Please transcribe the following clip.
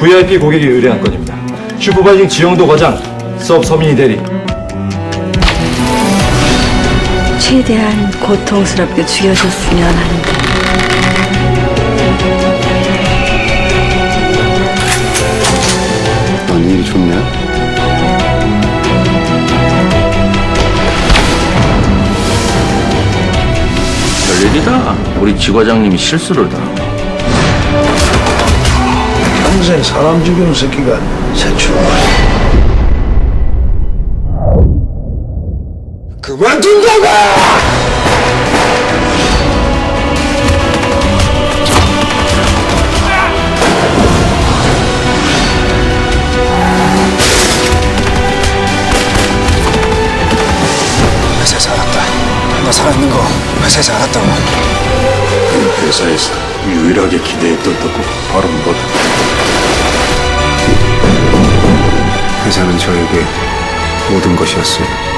VIP 고객이 의뢰한 건입니다. 슈퍼바이징 지영도 과장, 수업 서민이 대리. 최대한 고통스럽게 죽여줬으면 하는데 넌 일이 좋냐? 별일이다. 우리 지과장님이 실수를 다. 평생 사람 죽이는 새끼가 새출 그만둔다고! 회사에서 알았다. 너 살아있는 거 회사에서 알았다고. 회사에서 유일하게 기대했던 덕고 바로 뭐다. 사는 저에게 모든 것이었어요.